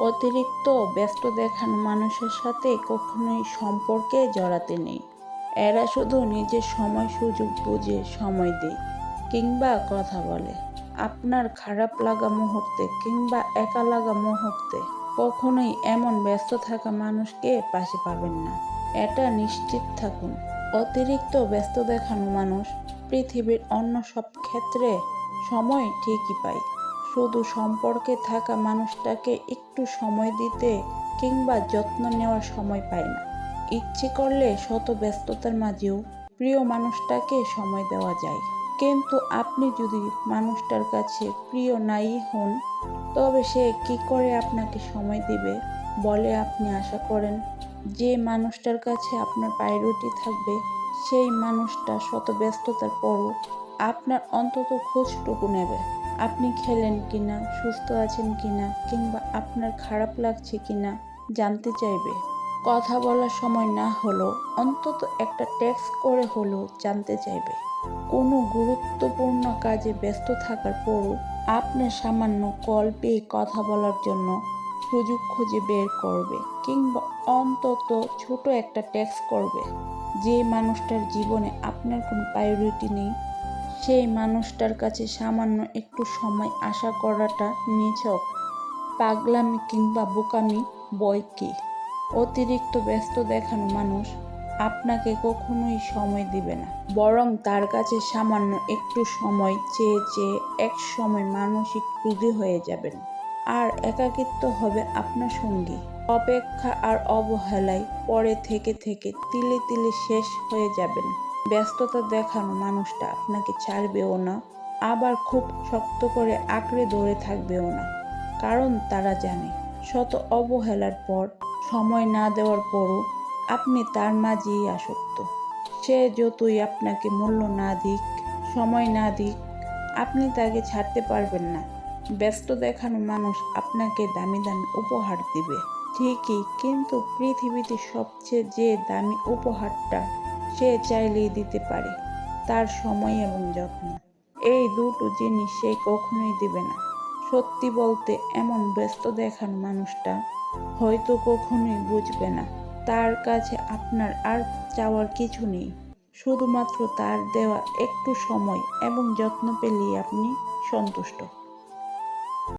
অতিরিক্ত ব্যস্ত দেখানো মানুষের সাথে কখনোই সম্পর্কে জড়াতে নেই। এরা শুধু নিজের সময় সুযোগ বুঝে সময় দেয় কিংবা কথা বলে। আপনার খারাপ লাগা মুহূর্তে কিংবা একা লাগা মুহূর্তে কখনোই এমন ব্যস্ত থাকা মানুষকে পাশে পাবেন না। এটা নিশ্চিত থাকুন, অতিরিক্ত ব্যস্ত দেখানো মানুষ পৃথিবীর অন্য সব ক্ষেত্রে সময় ঠিকই পায়। শুধু সম্পর্কে থাকা মানুষটাকে একটু সময় দিতে কিংবা যত্ন নেওয়ার সময় পায় না। ইচ্ছে করলে শত ব্যস্ততার মাঝেও প্রিয় মানুষটাকে সময় দেওয়া যায়। কিন্তু আপনি যদি মানুষটার কাছে প্রিয় নাই হন, তবে সে কি করে আপনাকে সময় দিবে বলে আপনি আশা করেন? যে মানুষটার কাছে আপনার প্রায়োরিটি থাকবে, সেই মানুষটা শত ব্যস্ততার পরও আপনার অন্তত খোঁজটুকু নেবে। আপনি খেলেন কিনা, সুস্থ আছেন কিনা কিংবা আপনার খারাপ লাগছে কিনা জানতে চাইবে। কথা বলার সময় না হলেও অন্তত একটা টেক্সট করে হলেও জানতে চাইবে। কোনো গুরুত্বপূর্ণ কাজে ব্যস্ত থাকার পরও আপনার সামান্য কল পেয়ে কথা বলার জন্য সুযোগ খুঁজে বের করবে কিংবা অন্তত ছোট একটা ট্যাক্স করবে। যে মানুষটার জীবনে আপনার কোনো প্রায়োরিটি নেই সেই মানুষটার কাছে সামান্য একটু সময় আশা করাটা নিছক। পাগলামি কিংবা বোকামি বই কি? অতিরিক্ত ব্যস্ত দেখানো মানুষ আপনাকে কখনোই সময় দিবে না। বরং তার কাছে সামান্য একটু সময় চেয়ে চেয়ে এক সময় মানসিক রুগী হয়ে যাবেন। আর একাকিত্ব হবে আপনার সঙ্গী। অপেক্ষা আর অবহেলায় পরে থেকে থেকে তিলে তিলে শেষ হয়ে যাবেন। ব্যস্ততা দেখানো মানুষটা আপনাকে ছাড়বেও না, আবার খুব শক্ত করে আঁকড়ে ধরে থাকবেও না। কারণ তারা জানে, শত অবহেলার পর, সময় না দেওয়ার পরও আপনি তার মাঝেই আসক্ত। সে যতই আপনাকে মূল্য না দিক, সময় না দিক, আপনি তাকে ছাড়তে পারবেন না। ব্যস্ত দেখানো মানুষ আপনাকে দামি দামি উপহার দিবে। ঠিকই, কিন্তু পৃথিবীতে সবচেয়ে যে দামি উপহারটা সে চাইলেই দিতে পারে, তার সময় এবং যত্ন। এই দুটো জিনিস সে কখনোই দিবে না। সত্যি বলতে, এমন ব্যস্ত দেখার মানুষটা হয়তো কখনোই বুঝবে না, তার কাছে আপনার আর চাওয়ার কিছু নেই। শুধুমাত্র তার দেওয়া একটু সময় এবং যত্ন পেলেই আপনি সন্তুষ্ট।